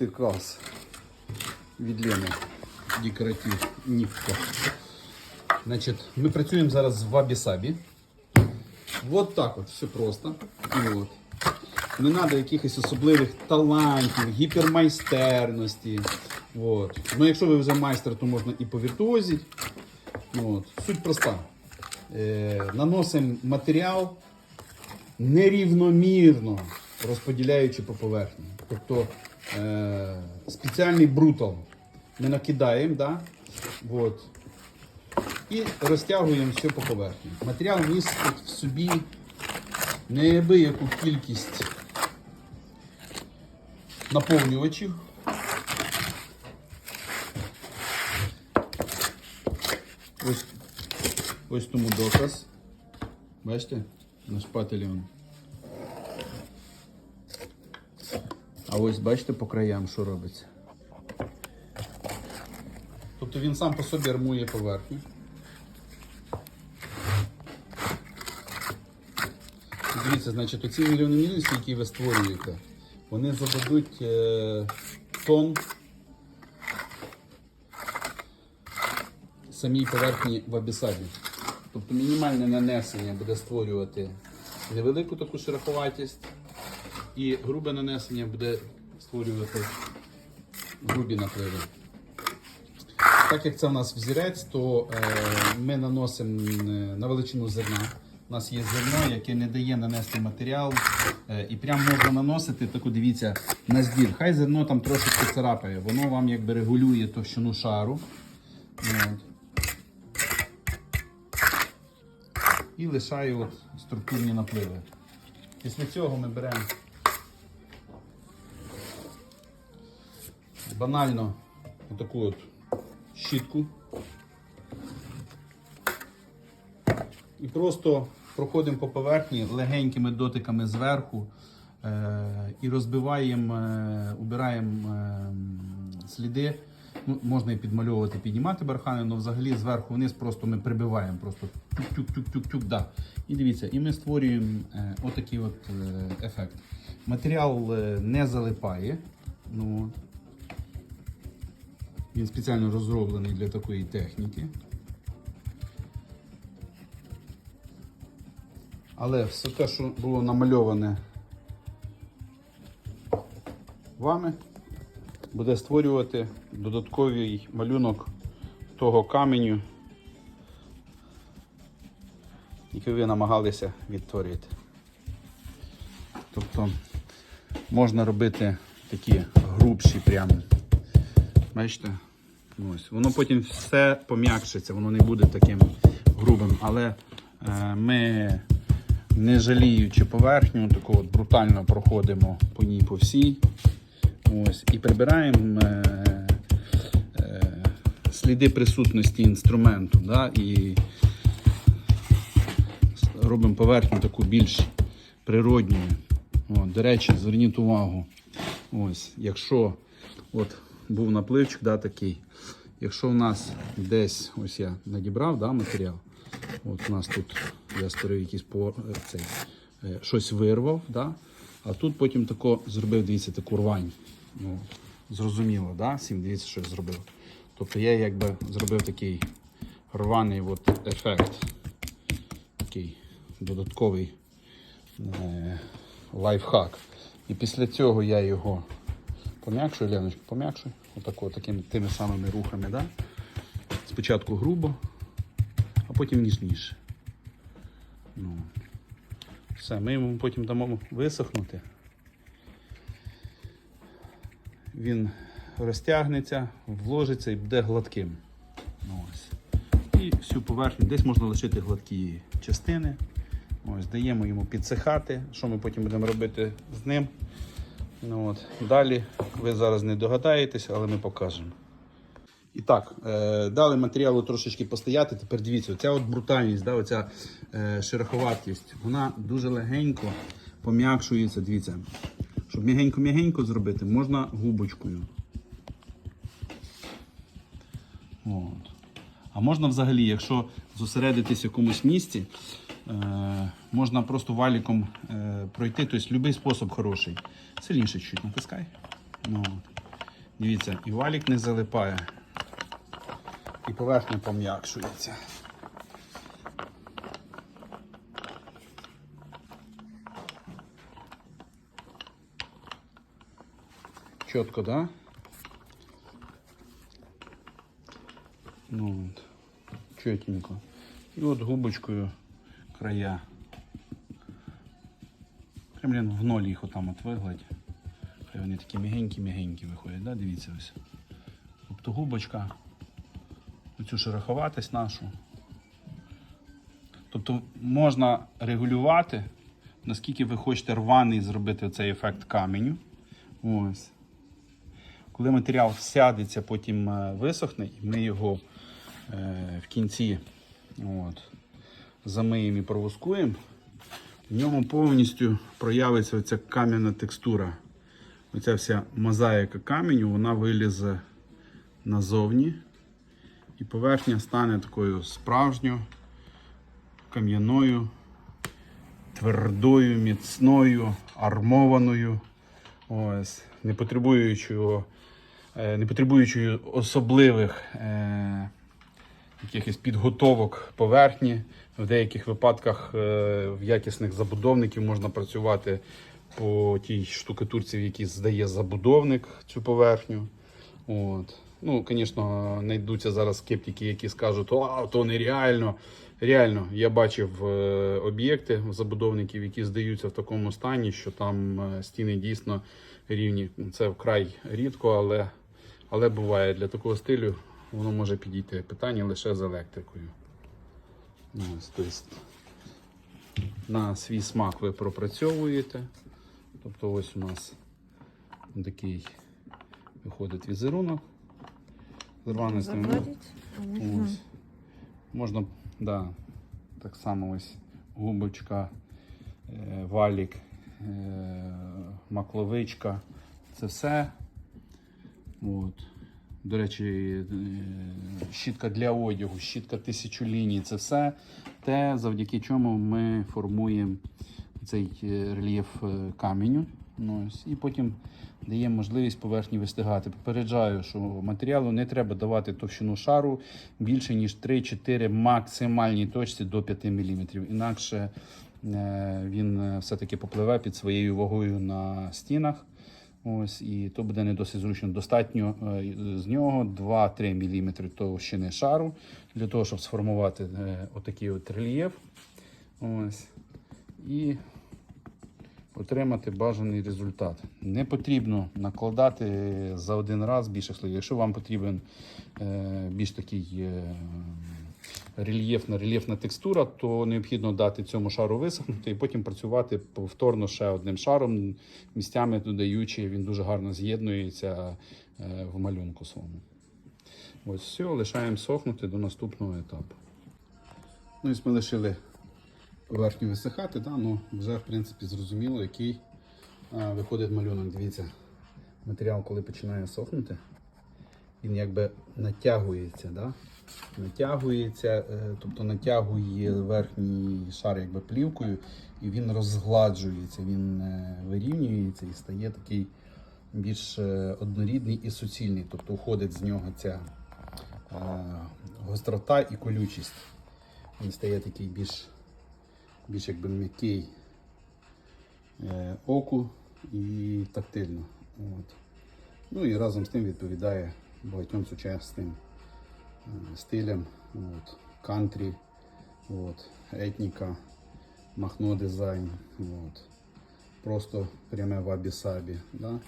мастер-клас від Лени. Декоратив Нівка. Значить, ми працюємо зараз з вабі-сабі. Вот так от, все просто. От. Не треба якихось особливих талантів, гіпермайстерності. От. Ну, якщо ви вже майстер, то можна і повіртуозити. От. Суть проста. Е, наносимо матеріал нерівномірно розподіляючи по поверхні. Тобто е, спеціальний брутал ми накидаємо, да? от, і розтягуємо все по поверхні. Матеріал містить в собі неабияку кількість наповнювачів. Ось, ось тому доказ. Бачите? На шпателі. А ось бачите по краям, що робиться. Тобто він сам по собі армує поверхню. Дивіться, значить, оці мільйономірності, які ви створюєте, вони зададуть е, тон самій поверхні в абісабі. Тобто мінімальне нанесення буде створювати невелику таку шероховатість, і грубе нанесення буде створювати грубі напливи. Так як це в нас взірець, то е, ми наносимо е, на величину зерна. У нас є зерно, яке не дає нанести матеріал. Е, і прямо можна наносити, таку дивіться, на збір. Хай зерно там трошечки царапає, воно вам якби регулює товщину шару. От. І лишає от структурні напливи. Після цього ми беремо банально таку от щітку і просто проходимо по поверхні легенькими дотиками зверху е- і розбиваємо, е- убираємо е- сліди. Ну, можна і підмальовувати, піднімати бархани, але взагалі зверху вниз просто ми прибиваємо. Просто тюк-тюк-тюк-тюк-тюк. Да. І дивіться, і ми створюємо е, отакий от е, ефект. Матеріал е, не залипає. Ну. Він спеціально розроблений для такої техніки. Але все те, що було намальоване вами, буде створювати додатковий малюнок того каменю, який ви намагалися відтворити. Тобто можна робити такі грубші прямо. Бачите? Ось. Воно потім все пом'якшиться, воно не буде таким грубим. Але е, ми, не жаліючи поверхню, таку от брутально проходимо по ній по всій. Ось, і прибираємо е, е, сліди присутності інструменту. Да, і робимо поверхню таку більш природньою. До речі, зверніть увагу. Ось, якщо от був напливчик, да, такий. Якщо у нас десь, ось я надібрав да, матеріал, от у нас тут я створив якийсь по, е, цей, е, щось вирвав, да, а тут потім тако зробив, дивіться, таку рвань. Ну, зрозуміло, да? всім дивіться, що я зробив. Тобто я якби зробив такий рваний от ефект, такий додатковий е, лайфхак. І після цього я його пом'якшую, Леночка, пом'якшуй. Отако, такими тими самими рухами. Да? Спочатку грубо, а потім ніжніше. Ну. Все, ми йому потім дамо висохнути. Він розтягнеться, вложиться і буде гладким. Ну, Ось. І всю поверхню десь можна лишити гладкі частини. Ось, Даємо йому підсихати, що ми потім будемо робити з ним. Ну, от. Далі ви зараз не догадаєтесь, але ми покажемо. І так, е, дали матеріалу трошечки постояти. Тепер дивіться, оця от брутальність, да, оця е, шероховатість, вона дуже легенько пом'якшується. Дивіться. Щоб м'ягенько-м'ягенько зробити, можна губочкою. От. А можна взагалі, якщо зосередитись в якомусь місці, е, можна просто валіком е, пройти, тобто будь-який спосіб хороший. Сильніше чуть натискай. Ну. Дивіться, і валік не залипає, і поверхня пом'якшується. Чітко, да? Ну от, чотенько. І от губочкою края. Прям блін, в ноль їх отам от вигладь. Хай вони такі мігенькі-мігенькі виходять, да? дивіться ось. Тобто губочка, оцю шероховатість нашу. Тобто можна регулювати, наскільки ви хочете рваний зробити цей ефект каменю. Ось. Коли матеріал сядеться, потім е, висохне, і ми його е, в кінці от, замиємо і провоскуємо, в ньому повністю проявиться оця кам'яна текстура. Оця вся мозаїка каменю, вона вилізе назовні. І поверхня стане такою справжньою, кам'яною, твердою, міцною, армованою. Ось, не потребуючою, е, не потребуючою особливих е, якихось підготовок поверхні. В деяких випадках е, в якісних забудовників можна працювати по тій штукатурці, в якій здає забудовник цю поверхню. От. Ну, звісно, знайдуться зараз скептики, які скажуть, а то нереально. Реально, я бачив е, об'єкти забудовників, які здаються в такому стані, що там е, стіни дійсно рівні. Це вкрай рідко, але, але буває для такого стилю воно може підійти. Питання лише з електрикою. Ось, тобто, на свій смак ви пропрацьовуєте. Тобто ось у нас такий виходить візерунок. З рваністю. Можна. Ось. Можна, да, так само ось губочка, е, валік, е, макловичка. Це все. От. До речі, е, щітка для одягу, щітка тисячу ліній це все те, завдяки чому ми формуємо цей е, рельєф е, каменю. Ну, і потім даємо можливість поверхні вистигати. Попереджаю, що матеріалу не треба давати товщину шару більше, ніж 3-4 максимальній точці до 5 мм. Інакше він все-таки попливе під своєю вагою на стінах. Ось, і то буде не досить зручно. Достатньо е, з нього 2-3 мм товщини шару для того, щоб сформувати е, отакий от рельєф. Ось. І отримати бажаний результат. Не потрібно накладати за один раз більше слоїв. Якщо вам потрібен е, більш такий рельєфна, рельєфна текстура, то необхідно дати цьому шару висохнути і потім працювати повторно ще одним шаром, місцями додаючи, він дуже гарно з'єднується е, в малюнку своєму. Ось все, лишаємо сохнути до наступного етапу. Ну і ми лишили поверхню висихати, да? ну, вже в принципі зрозуміло, який а, виходить малюнок. Дивіться, матеріал, коли починає сохнути, він якби натягується. Да? Натягується, е, тобто натягує верхній шар якби плівкою, і він розгладжується, він е, вирівнюється і стає такий більш е, однорідний і суцільний. Тобто уходить з нього ця гострота і колючість. Він стає такий більш більш якби м'який оку і тактильно. От. Ну і разом з тим відповідає багатьом сучасним е, стилям. От. Кантрі, от. етніка, махно дизайн. От. Просто пряме вабі-сабі. Да?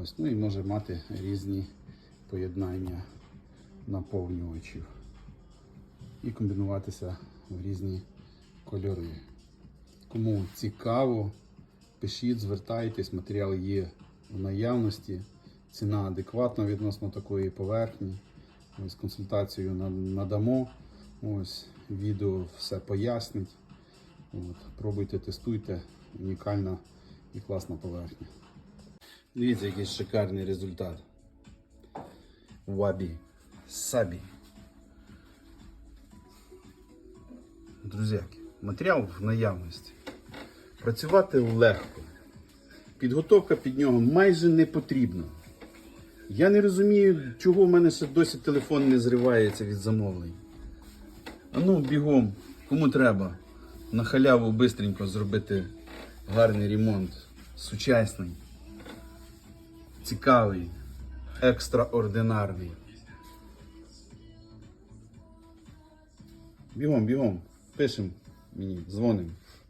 Ось. Ну і може мати різні поєднання наповнювачів і комбінуватися в різні кольори. Кому цікаво, пишіть, звертайтесь, матеріал є в наявності, ціна адекватна відносно такої поверхні. Ось консультацію надамо. Ось відео все пояснить. От, пробуйте, тестуйте. Унікальна і класна поверхня. Дивіться, який шикарний результат. Вабі Сабі. Друзяки, матеріал в наявності. Працювати легко. Підготовка під нього майже не потрібна. Я не розумію, чого в мене ще досі телефон не зривається від замовлень. Ну, бігом, кому треба на халяву бистренько зробити гарний ремонт. Сучасний, цікавий, екстраординарний. Бігом, бігом, пишемо мені, дзвонимо.